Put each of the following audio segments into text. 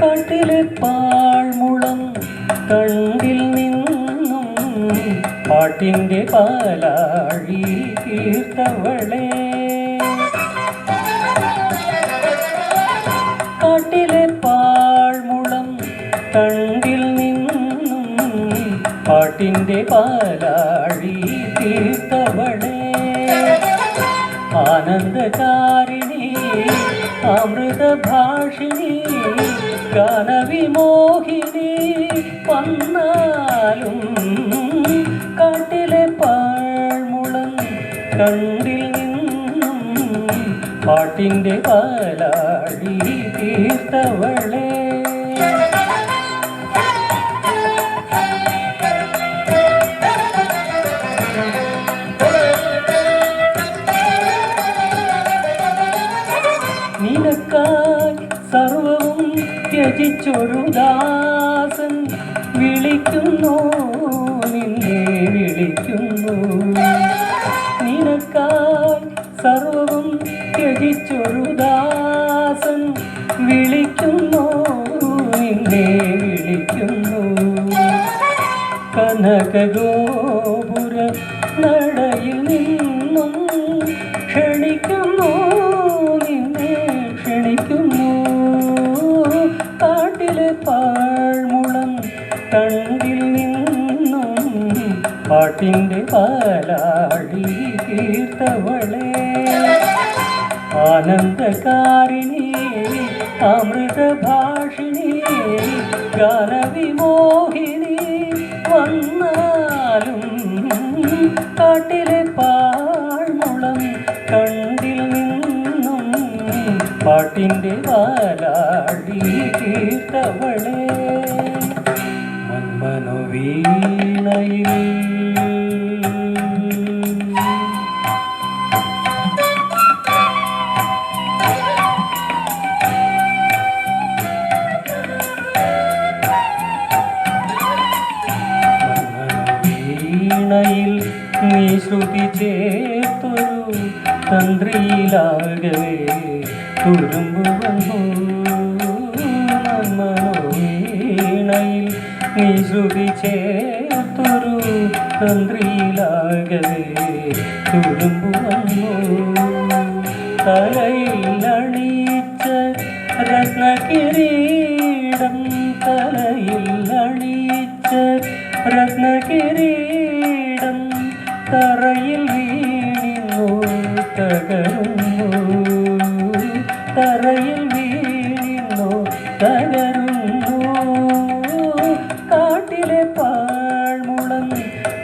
കാട്ടിലെ പാഴ്മുളം കണ്ടിൽ നിന്നും പാട്ടിന്റെ പാലാഴി തീർത്തവളെ. കാട്ടിലെ പാഴ്മുളം കണ്ടിൽ നിന്നും പാട്ടിന്റെ പാലാഴി തീർത്തവളെ. ആനന്ദകാരിണി അമൃതഭാഷിണി ഗാനവിമോഹിനി വന്നാലും കാട്ടിലെ പാഴ്മുളം കണ്ടിൽ നിന്നും പാട്ടിന്റെ പാലാടി തീർത്തവളേ. ത്യജിച്ചൊരു ദാസൻ വിളിക്കുന്നു നിന്നെ വിളിക്കുന്നു. നിനക്കായി സർവവും ത്യജിച്ചൊരു ദാസൻ വിളിക്കുന്നു നിന്നെ വിളിക്കുന്നു. കനകഗോപുര കണ്ടിൽ നിന്നും പാട്ടിന്റെ പാലാടി തീർത്തവളെ ആനന്ദകാരിണി അമൃതഭാഷിണി ഗാനവിമോഹിനി വന്നാലും കാട്ടിലെ പാഴ്മുളം കണ്ടിൽ നിന്നും പാട്ടിന്റെ പാലാടി തീർത്തവളെ മന്മനോവീണയിൽ വീണയിൽ തന്ത്രിയിലാകവേ തുരുമ്പു വന്നു ശ്രുതി ചേർത്തൊരു തന്ത്രിയിലാകവേ. തുരുമ്പു വന്നു തലയിൽ അണിയിച്ച രത്നകിരീടം തലയിൽ അണിയിച്ച രത്നകിരീടം തറയിൽ വീണിന്നു തകരുന്നു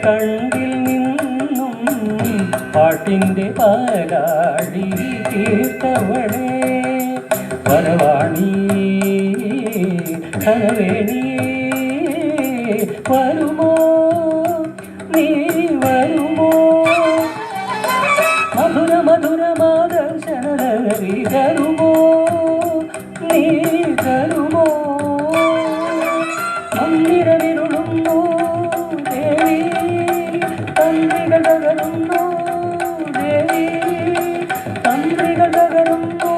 കണ്ടിൽ നിന്നും പാട്ടിന്റെ പാലാഴി തീർത്തവളെ പരവാണി ധനവേണി വരുമോ? നീ വരുമോ? മധുര മധുര മാദർശന വരുമോ നീ மகளும்